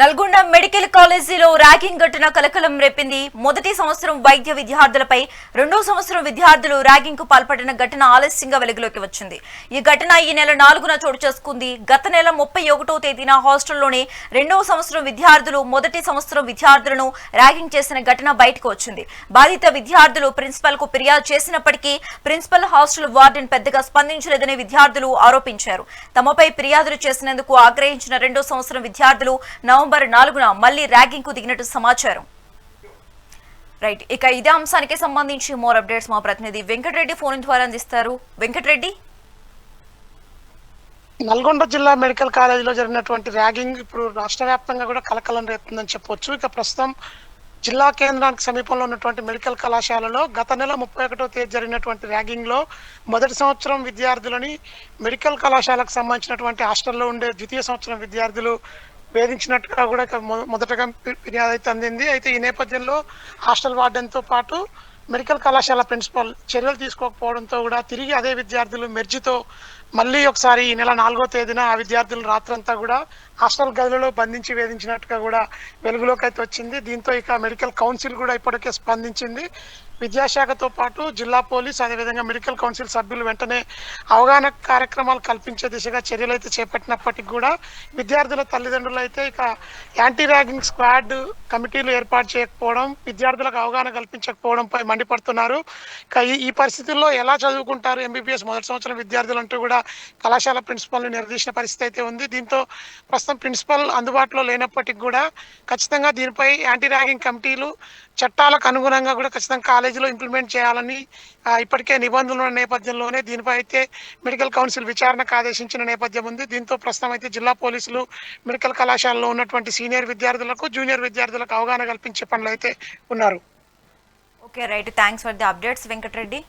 Nalgonda medical కాలేజీలో ragging ఘటన కలకలం రేపింది. మొదటి సంవత్సరం వైద్య విద్యార్థులపై రెండో సంవత్సరం విద్యార్థులు ర్యాగింగ్కు పాల్పడిన ఘటన ఆలస్యంగా వెలుగులోకి వచ్చింది. ఈ ఘటన ఈ నెల నాలుగున చోటు చేసుకుంది. గత నెల ముప్పై ఒకటో తేదీన హాస్టల్లోనే రెండవ సంవత్సరం విద్యార్థులు మొదటి సంవత్సరం విద్యార్థులను ర్యాగింగ్ చేసిన ఘటన బయటకు వచ్చింది. బాధిత విద్యార్థులు ప్రిన్సిపల్కు ఫిర్యాదు చేసినప్పటికీ ప్రిన్సిపల్ హాస్టల్ వార్డెన్ పెద్దగా స్పందించలేదని విద్యార్థులు ఆరోపించారు. తమపై ఫిర్యాదులు చేసినందుకు ఆగ్రహించిన రెండో సంవత్సరం విద్యార్థులు నవంబర్ నాలుగున మళ్ళీ ర్యాగింగ్కు దిగినట్టు సమాచారం. రైట్ ఇక ఇదే అంశానికి సంబంధించి మోర్ అప్డేట్స్ మా ప్రతినిధి వెంకటరెడ్డి ఫోన్ ద్వారా అందిస్తారు. వెంకటరెడ్డి? నల్గొండ జిల్లా మెడికల్ కాలేజీలో జరిగినటువంటి ర్యాగింగ్ ఇప్పుడు రాష్ట్ర వ్యాప్తంగా కూడా కలకలం రేపుతుందని చెప్పొచ్చు. ఇక ప్రస్తుతం జిల్లా కేంద్రానికి సమీపంలో ఉన్నటువంటి మెడికల్ కళాశాలలో గత నెల ముప్పై ఒకటో తేదీ జరిగినటువంటి ర్యాగింగ్లో మొదటి సంవత్సరం విద్యార్థులని మెడికల్ కళాశాలకు సంబంధించినటువంటి హాస్టల్లో ఉండే ద్వితీయ సంవత్సరం విద్యార్థులు వేధించినట్టుగా కూడా మొదటగా ఫిర్యాదు అయితే అందింది. అయితే ఈ నేపథ్యంలో హాస్టల్ వార్డెన్తో పాటు మెడికల్ కళాశాల ప్రిన్సిపల్ చర్యలు తీసుకోకపోవడంతో కూడా తిరిగి అదే విద్యార్థులు మెర్జితో మళ్ళీ ఒకసారి ఈ నెల నాలుగో తేదీన ఆ విద్యార్థులు రాత్రంతా కూడా హాస్టల్ గదులలో బంధించి వేధించినట్టుగా కూడా వెలుగులోకి అయితే వచ్చింది. దీంతో ఇక మెడికల్ కౌన్సిల్ కూడా ఇప్పటికే స్పందించింది. విద్యాశాఖతో పాటు జిల్లా పోలీస్ అదేవిధంగా మెడికల్ కౌన్సిల్ సభ్యులు వెంటనే అవగాహన కార్యక్రమాలు కల్పించే దిశగా చర్యలు అయితే చేపట్టినప్పటికీ కూడా విద్యార్థుల తల్లిదండ్రులు అయితే ఇక యాంటీ ర్యాగింగ్ స్క్వాడ్ కమిటీలు ఏర్పాటు చేయకపోవడం విద్యార్థులకు అవగాహన కల్పించకపోవడంపై మండిపడుతున్నారు. ఈ- పరిస్థితుల్లో ఎలా చదువుకుంటారు ఎంబీబీఎస్ మొదటి సంవత్సరం విద్యార్థులు అంటూ కూడా కళాశాల ప్రిన్సిపల్ని నిలదీసిన పరిస్థితి అయితే ఉంది. దీంతో ప్రస్తుతం ప్రిన్సిపల్ అందుబాటులో లేనప్పటికీ కూడా ఖచ్చితంగా దీనిపై యాంటీ ర్యాగింగ్ కమిటీలు చట్టాలకు అనుగుణంగా కూడా ఖచ్చితంగా కాలేజీలో ఇంప్లిమెంట్ చేయాలని ఇప్పటికే నిబంధనలు ఉన్న నేపథ్యంలోనే దీనిపై అయితే మెడికల్ కౌన్సిల్ విచారణకు ఆదేశించిన నేపథ్యం ఉంది. దీంతో ప్రస్తుతం అయితే జిల్లా పోలీసులు మెడికల్ కళాశాలలో ఉన్నటువంటి సీనియర్ విద్యార్థులకు జూనియర్ విద్యార్థులకు అవగాహన కల్పించే పనులు అయితే ఉన్నారు. Okay right thanks for the updates Venkatreddy